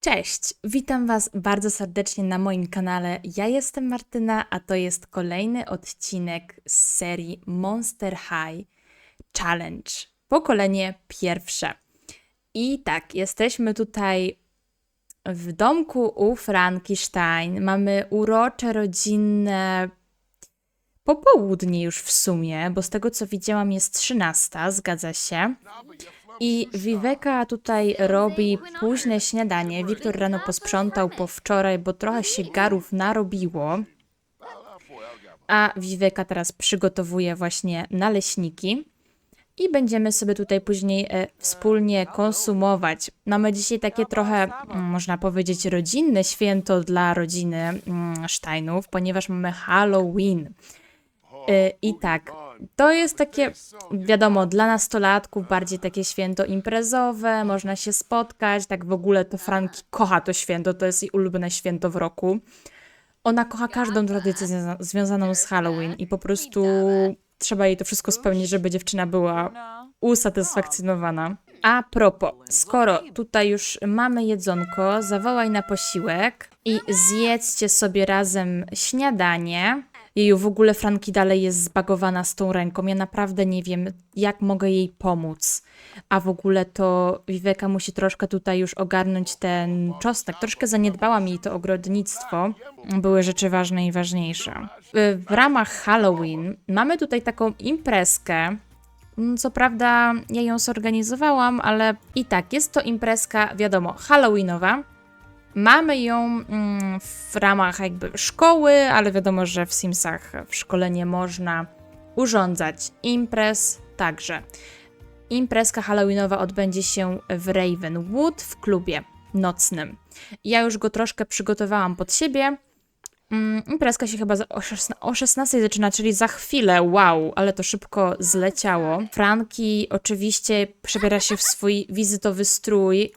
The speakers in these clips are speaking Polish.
Cześć, witam Was bardzo serdecznie na moim kanale. Ja jestem Martyna, a to jest kolejny odcinek z serii Monster High Challenge. Pokolenie pierwsze. I tak, jesteśmy tutaj w domku u Frankenstein. Mamy urocze, rodzinne popołudnie już w sumie, bo z tego co widziałam jest 13, zgadza się. I Viveka tutaj robi późne śniadanie. Wiktor rano posprzątał po wczoraj, bo trochę się garów narobiło. A Viveka teraz przygotowuje właśnie naleśniki. I będziemy sobie tutaj później e, wspólnie konsumować. Mamy dzisiaj takie trochę, mm, można powiedzieć, rodzinne święto dla rodziny mm, Steinów, ponieważ mamy Halloween. Y, I tak, to jest takie, wiadomo, dla nastolatków bardziej takie święto imprezowe, można się spotkać, tak w ogóle to Franki kocha to święto, to jest jej ulubione święto w roku. Ona kocha każdą tradycję związa- związaną z Halloween i po prostu trzeba jej to wszystko spełnić, żeby dziewczyna była usatysfakcjonowana. A propos, skoro tutaj już mamy jedzonko, zawołaj na posiłek i zjedzcie sobie razem śniadanie. Jeju, w ogóle Franki dalej jest zbagowana z tą ręką. Ja naprawdę nie wiem, jak mogę jej pomóc. A w ogóle to Viveka musi troszkę tutaj już ogarnąć ten czosnek. Troszkę zaniedbałam jej to ogrodnictwo. Były rzeczy ważne i ważniejsze. W, w ramach Halloween mamy tutaj taką imprezkę. Mm, Co prawda ja ją zorganizowałam, ale i tak jest to imprezka, wiadomo, Halloweenowa. Mamy ją mm, w ramach jakby szkoły, ale wiadomo, że w Simsach w szkole nie można urządzać imprez. Także imprezka Halloweenowa odbędzie się w Ravenwood w klubie nocnym. Ja już go troszkę przygotowałam pod siebie. Mm, imprezka się chyba o, 16, o 16 zaczyna, czyli za chwilę. Wow, ale to szybko zleciało. Franki oczywiście przebiera się w swój wizytowy strój,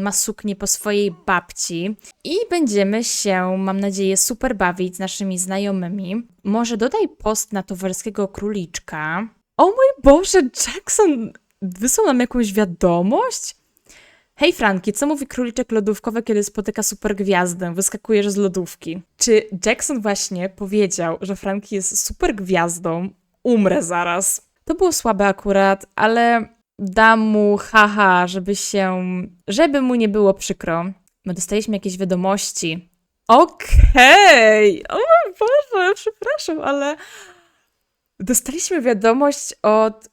ma suknię po swojej babci i będziemy się, mam nadzieję, super bawić z naszymi znajomymi. Może dodaj post na towarzyskiego króliczka. O mój Boże, Jackson wysłał nam jakąś wiadomość? Hej Franki, co mówi króliczek lodówkowy, kiedy spotyka supergwiazdę? Wyskakujesz z lodówki. Czy Jackson właśnie powiedział, że Franki jest supergwiazdą? Umrę zaraz. To było słabe akurat, ale dam mu haha, żeby się... żeby mu nie było przykro. My dostaliśmy jakieś wiadomości. Okej! O mój Boże, przepraszam, ale... Dostaliśmy wiadomość od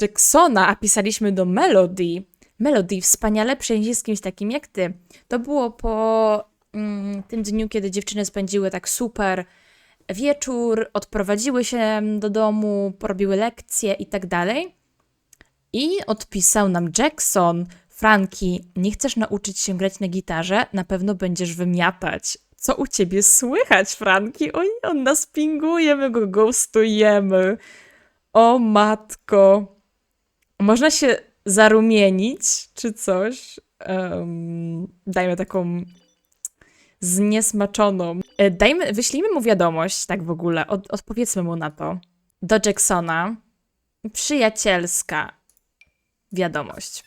Jacksona, a pisaliśmy do Melody. Melody, wspaniale przyjęcie z kimś takim jak ty. To było po mm, tym dniu, kiedy dziewczyny spędziły tak super wieczór, odprowadziły się do domu, porobiły lekcje i tak dalej. I odpisał nam Jackson, Franki, nie chcesz nauczyć się grać na gitarze? Na pewno będziesz wymiatać. Co u ciebie słychać, Franki? Oj, on nas pinguje, my go ghostujemy. O matko. Można się zarumienić, czy coś. Em, dajmy taką zniesmaczoną. E, Dajmy, wyślijmy mu wiadomość, tak w ogóle, od, odpowiedzmy mu na to. Do Jacksona. Przyjacielska wiadomość.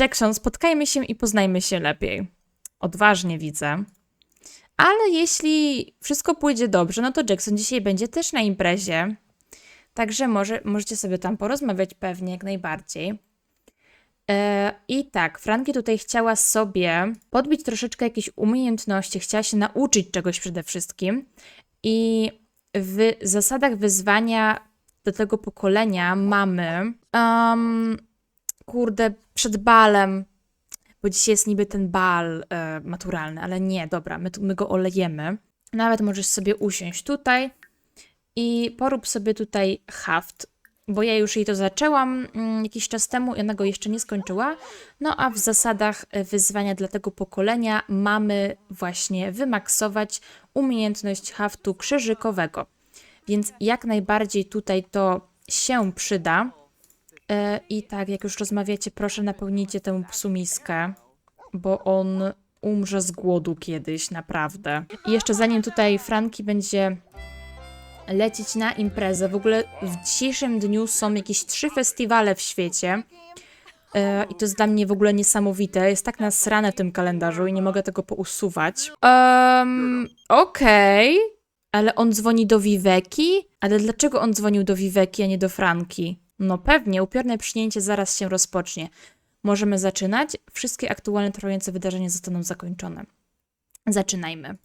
Jackson, spotkajmy się i poznajmy się lepiej. Odważnie widzę. Ale jeśli wszystko pójdzie dobrze, no to Jackson dzisiaj będzie też na imprezie. Także może, możecie sobie tam porozmawiać pewnie jak najbardziej. E, I tak, Franki tutaj chciała sobie podbić troszeczkę jakieś umiejętności, chciała się nauczyć czegoś przede wszystkim. I w zasadach wyzwania do tego pokolenia mamy, um, kurde, przed balem, bo dzisiaj jest niby ten bal e, maturalny, ale nie, dobra, my, my go olejemy. Nawet możesz sobie usiąść tutaj i porób sobie tutaj haft, bo ja już jej to zaczęłam mm, jakiś czas temu i ona go jeszcze nie skończyła. No a w zasadach e, wyzwania dla tego pokolenia mamy właśnie wymaksować umiejętność haftu krzyżykowego. Więc jak najbardziej tutaj to się przyda. E, I tak, jak już rozmawiacie, proszę napełnijcie tę sumiskę, bo on umrze z głodu kiedyś, naprawdę. I jeszcze zanim tutaj Franki będzie lecieć na imprezę, w ogóle w dzisiejszym dniu są jakieś trzy festiwale w świecie. E, I to jest dla mnie w ogóle niesamowite. Jest tak nasrane w tym kalendarzu i nie mogę tego pousuwać. Um, Okej, okay. ale on dzwoni do Viveki? Ale dlaczego on dzwonił do Viveki, a nie do Franki? No pewnie, upiorne przyjęcie zaraz się rozpocznie. Możemy zaczynać. Wszystkie aktualne trwające wydarzenia zostaną zakończone. Zaczynajmy.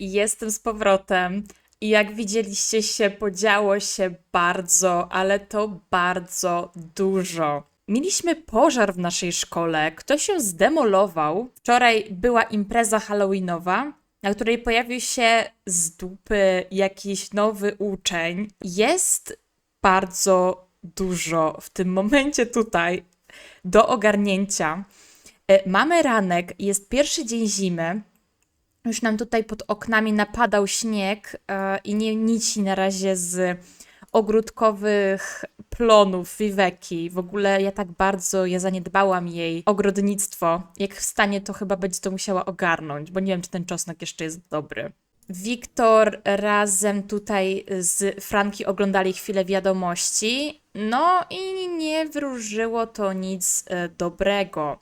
Jestem z powrotem. I jak widzieliście się, podziało się bardzo, ale to bardzo dużo. Mieliśmy pożar w naszej szkole, ktoś się zdemolował. Wczoraj była impreza halloweenowa, na której pojawił się z dupy jakiś nowy uczeń. Jest bardzo dużo w tym momencie tutaj do ogarnięcia. E, Mamy ranek, jest pierwszy dzień zimy. Już nam tutaj pod oknami napadał śnieg e, i nie nici na razie z ogródkowych plonów Viveki. W ogóle ja tak bardzo, ja zaniedbałam jej ogrodnictwo. Jak wstanie, to chyba będzie to musiała ogarnąć, bo nie wiem, czy ten czosnek jeszcze jest dobry. Wiktor razem tutaj z Franki oglądali chwilę wiadomości, no i nie wróżyło to nic e, dobrego.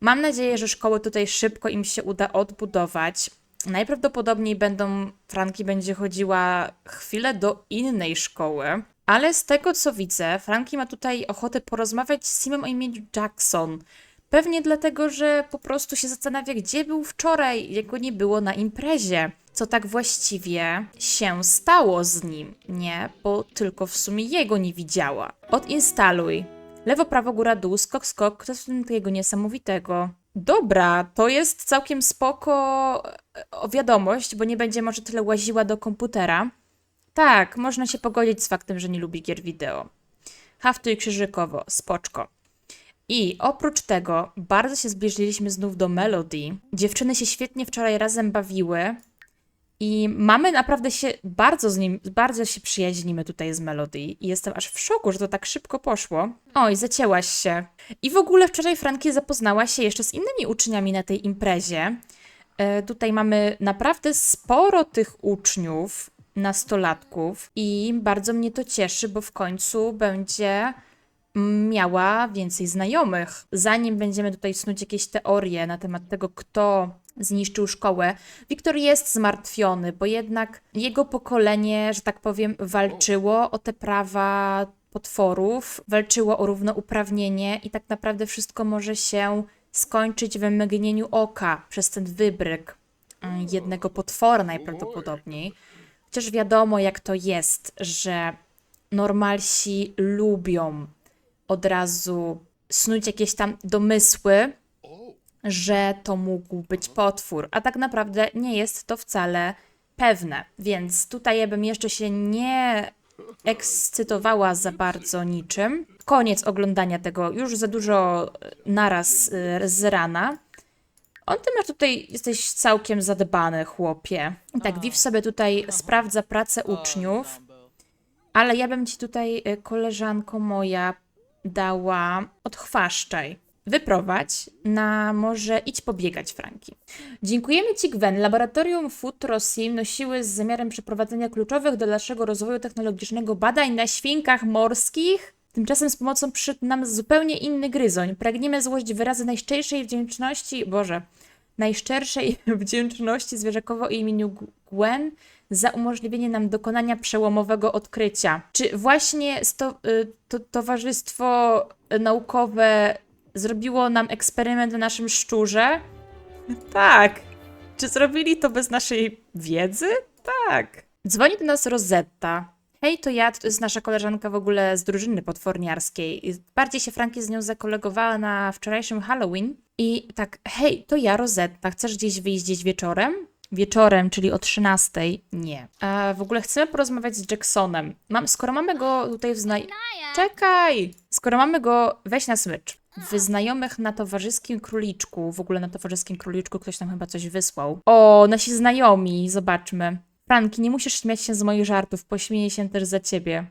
Mam nadzieję, że szkoły tutaj szybko im się uda odbudować. Najprawdopodobniej będą, Franki będzie chodziła chwilę do innej szkoły, ale z tego co widzę, Franki ma tutaj ochotę porozmawiać z Simem o imieniu Jackson. Pewnie dlatego, że po prostu się zastanawia, gdzie był wczoraj, jak go nie było na imprezie. Co tak właściwie się stało z nim, nie? Bo tylko w sumie jego nie widziała. Odinstaluj. Lewo, prawo, góra, dół, skok, skok. W tym takiego niesamowitego? Dobra, to jest całkiem spoko e, wiadomość, bo nie będzie może tyle łaziła do komputera. Tak, można się pogodzić z faktem, że nie lubi gier wideo. Haftuj krzyżykowo, spoczko. I oprócz tego bardzo się zbliżyliśmy znów do Melody. Dziewczyny się świetnie wczoraj razem bawiły. I mamy naprawdę się bardzo z nim, bardzo się przyjaźnimy tutaj z Melody. I jestem aż w szoku, że to tak szybko poszło. Oj, zacięłaś się. I w ogóle wczoraj Frankie zapoznała się jeszcze z innymi uczniami na tej imprezie. E, tutaj mamy naprawdę sporo tych uczniów, nastolatków i bardzo mnie to cieszy, bo w końcu będzie miała więcej znajomych. Zanim będziemy tutaj snuć jakieś teorie na temat tego, kto zniszczył szkołę, Wiktor jest zmartwiony, bo jednak jego pokolenie, że tak powiem, walczyło o te prawa potworów, walczyło o równouprawnienie i tak naprawdę wszystko może się skończyć we mgnieniu oka przez ten wybryk mm, jednego potwora najprawdopodobniej. Chociaż wiadomo, jak to jest, że normalsi lubią od razu snuć jakieś tam domysły, że to mógł być potwór, a tak naprawdę nie jest to wcale pewne. Więc tutaj ja bym jeszcze się nie ekscytowała za bardzo niczym. Koniec oglądania tego, już za dużo e, naraz e, z rana. On ty masz tutaj, jesteś całkiem zadbany, chłopie. Tak, Viv sobie tutaj sprawdza pracę uczniów, ale ja bym ci tutaj, e, koleżanko moja, dała odchwaszczaj. Wyprowadź na może idź pobiegać, Franki. Dziękujemy Ci, Gwen. Laboratorium Futrosim nosiły z zamiarem przeprowadzenia kluczowych do dalszego rozwoju technologicznego badań na świnkach morskich. Tymczasem z pomocą przyszedł nam zupełnie inny gryzoń. Pragniemy złożyć wyrazy najszczerszej wdzięczności, Boże, najszczerszej wdzięczności zwierzakowo imieniu Gwen za umożliwienie nam dokonania przełomowego odkrycia. Czy właśnie sto, y, to, towarzystwo naukowe zrobiło nam eksperyment na naszym szczurze? Tak. Czy zrobili to bez naszej wiedzy? Tak. Dzwoni do nas Rosetta. Hej, to ja, to jest nasza koleżanka w ogóle z drużyny potworniarskiej. Bardziej się Franki z nią zakolegowała na wczorajszym Halloween. I tak, hej, to ja, Rosetta, chcesz gdzieś wyjść gdzieś wieczorem? Wieczorem, czyli o 13. Nie. A w ogóle chcemy porozmawiać z Jacksonem. Mam, skoro mamy go tutaj w znaj... Czekaj! Skoro mamy go, weź na smycz. W znajomych na towarzyskim króliczku, w ogóle na towarzyskim króliczku ktoś tam chyba coś wysłał. O, nasi znajomi, zobaczmy. Franki, nie musisz śmiać się z moich żartów, pośmieję się też za ciebie.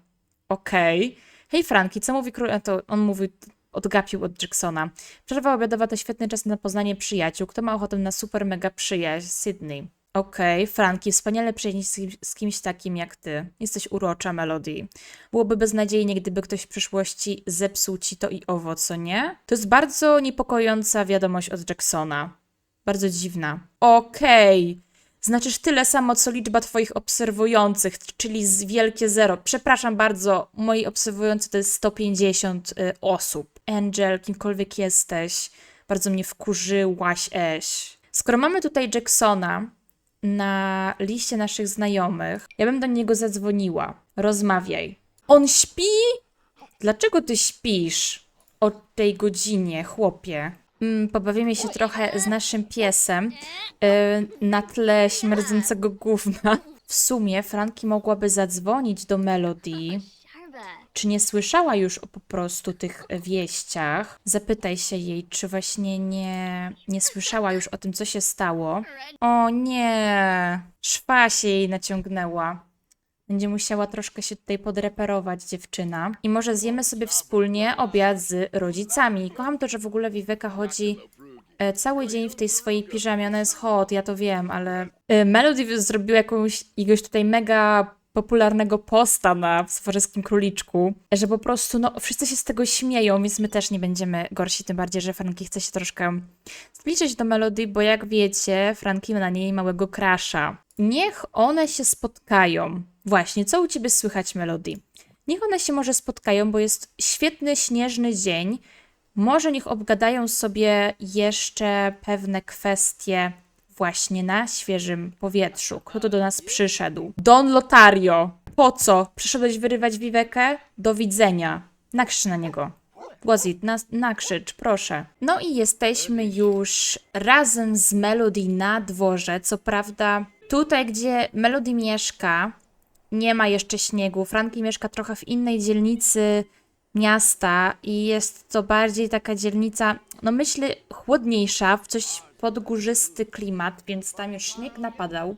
Okej. Hej Franki, co mówi król... A to on mówi, odgapił od Jacksona. Przerwa obiadowa to świetny czas na poznanie przyjaciół. Kto ma ochotę na super mega przyjaźń? Sydney. Okej, Franki, wspaniale przyjaźnić z, kim- z kimś takim jak ty. Jesteś urocza, Melody. Byłoby beznadziejnie, gdyby ktoś w przyszłości zepsuł ci to i owo, co nie? To jest bardzo niepokojąca wiadomość od Jacksona. Bardzo dziwna. Okej. Znaczysz tyle samo, co liczba twoich obserwujących, czyli z wielkie zero. Przepraszam bardzo, moi obserwujący to jest 150 y, osób. Angel, kimkolwiek jesteś, bardzo mnie wkurzyłaś, Eś. Skoro mamy tutaj Jacksona, na liście naszych znajomych. Ja bym do niego zadzwoniła. Rozmawiaj. On śpi? Dlaczego ty śpisz o tej godzinie, chłopie? Mm, pobawimy się trochę z naszym piesem yy, na tle śmierdzącego gówna. W sumie Franki mogłaby zadzwonić do Melody. Czy nie słyszała już o po prostu tych wieściach? Zapytaj się jej, czy właśnie nie, nie słyszała już o tym, co się stało. O nie, szwa się jej naciągnęła. Będzie musiała troszkę się tutaj podreperować dziewczyna. I może zjemy sobie wspólnie obiad z rodzicami. Kocham to, że w ogóle Viveka chodzi e, cały dzień w tej swojej piżamie. Ona jest hot, ja to wiem, ale e, Melody zrobił jakąś, jakiegoś tutaj mega popularnego posta na Swarzyskim Króliczku, że po prostu no, wszyscy się z tego śmieją, więc my też nie będziemy gorsi, tym bardziej, że Franki chce się troszkę zbliżyć do Melody, bo jak wiecie, Franki ma na niej małego krasza. Niech one się spotkają. Właśnie, co u ciebie słychać, Melody? Niech one się może spotkają, bo jest świetny, śnieżny dzień. Może niech obgadają sobie jeszcze pewne kwestie właśnie na świeżym powietrzu. Kto tu do nas przyszedł? Don Lotario. Po co? Przyszedłeś wyrywać Wiwekę? Do widzenia. Nakrzycz na niego. Głozit, nas, nakrzycz, proszę. No i jesteśmy już razem z Melody na dworze. Co prawda, tutaj, gdzie Melody mieszka, nie ma jeszcze śniegu. Franki mieszka trochę w innej dzielnicy miasta i jest to bardziej taka dzielnica, no myślę, chłodniejsza, w coś podgórzysty klimat, więc tam już śnieg napadał.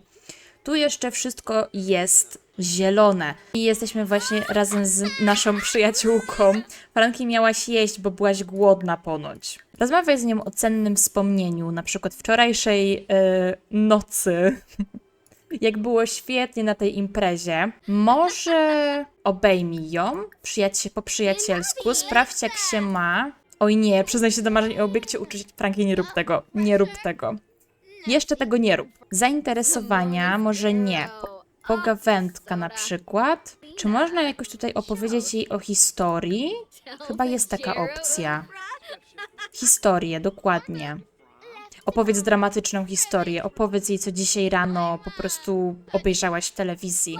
Tu jeszcze wszystko jest zielone. I jesteśmy właśnie razem z naszą przyjaciółką. Franki miałaś jeść, bo byłaś głodna ponoć. Rozmawiaj z nią o cennym wspomnieniu, na przykład wczorajszej e, nocy. Jak było świetnie na tej imprezie. Może obejmij ją, przyjać się po przyjacielsku, sprawdź jak się ma. Oj nie, przyznaj się do marzeń o obiekcie uczyć. Franki, nie rób tego, nie rób tego. Jeszcze tego nie rób. Zainteresowania może nie. Po- Pogawędka na przykład. Czy można jakoś tutaj opowiedzieć jej o historii? Chyba jest taka opcja. Historię, dokładnie. Opowiedz dramatyczną historię. Opowiedz jej, co dzisiaj rano po prostu obejrzałaś w telewizji.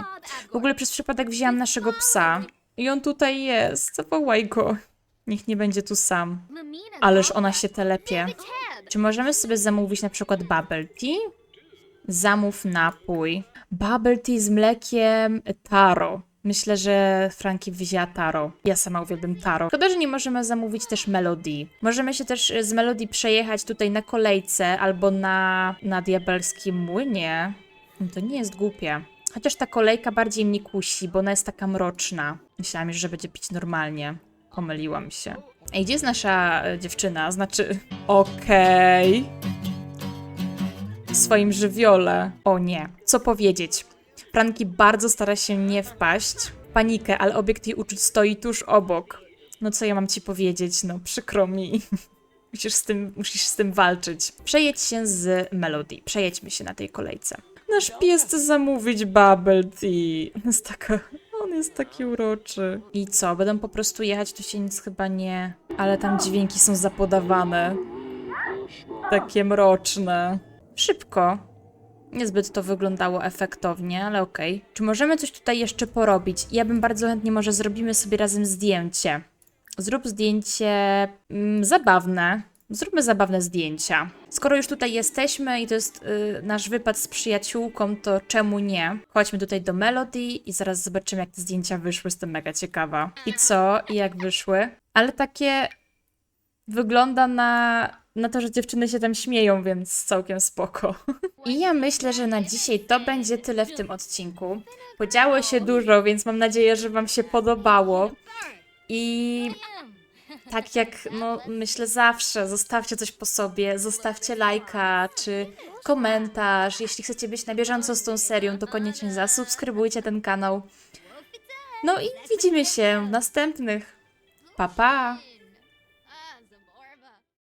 W ogóle przez przypadek wzięłam naszego psa. I on tutaj jest. Zawołaj go. Niech nie będzie tu sam. Ależ ona się telepie. Czy możemy sobie zamówić na przykład bubble tea? Zamów napój. Bubble tea z mlekiem taro. Myślę, że Franki wzięła taro. Ja sama uwielbiam taro. Szkoda, że nie możemy zamówić też Melody. Możemy się też z Melody przejechać tutaj na kolejce albo na, na diabelskim młynie. No To nie jest głupie. Chociaż ta kolejka bardziej mnie kusi, bo ona jest taka mroczna. Myślałam już, że będzie pić normalnie. Pomyliłam się. Ej, gdzie jest nasza e, dziewczyna? Znaczy, okej. W swoim żywiole. O nie. Co powiedzieć? Franki bardzo stara się nie wpaść panikę, ale obiekt jej uczuć stoi tuż obok. No co ja mam ci powiedzieć? No przykro mi. Musisz z tym, musisz z tym walczyć. Przejedź się z Melody. Przejedźmy się na tej kolejce. Nasz pies chce zamówić bubble tea. Jest taka... On jest taki uroczy. I co? Będą po prostu jechać, tu się nic chyba nie... Ale tam dźwięki są zapodawane. Takie mroczne. Szybko. Niezbyt to wyglądało efektownie, ale okej. Czy możemy coś tutaj jeszcze porobić? Ja bym bardzo chętnie, może zrobimy sobie razem zdjęcie. Zrób zdjęcie mm, zabawne. Zróbmy zabawne zdjęcia. Skoro już tutaj jesteśmy i to jest y, nasz wypad z przyjaciółką, to czemu nie? Chodźmy tutaj do Melody i zaraz zobaczymy, jak te zdjęcia wyszły. Jestem mega ciekawa. I co? I jak wyszły? Ale takie wygląda na, na to, że dziewczyny się tam śmieją, więc całkiem spoko. I ja myślę, że na dzisiaj to będzie tyle w tym odcinku. Podziało się dużo, więc mam nadzieję, że Wam się podobało. I tak jak no, myślę zawsze, zostawcie coś po sobie, zostawcie lajka czy komentarz. Jeśli chcecie być na bieżąco z tą serią, to koniecznie zasubskrybujcie ten kanał. No i widzimy się w następnych. Pa pa!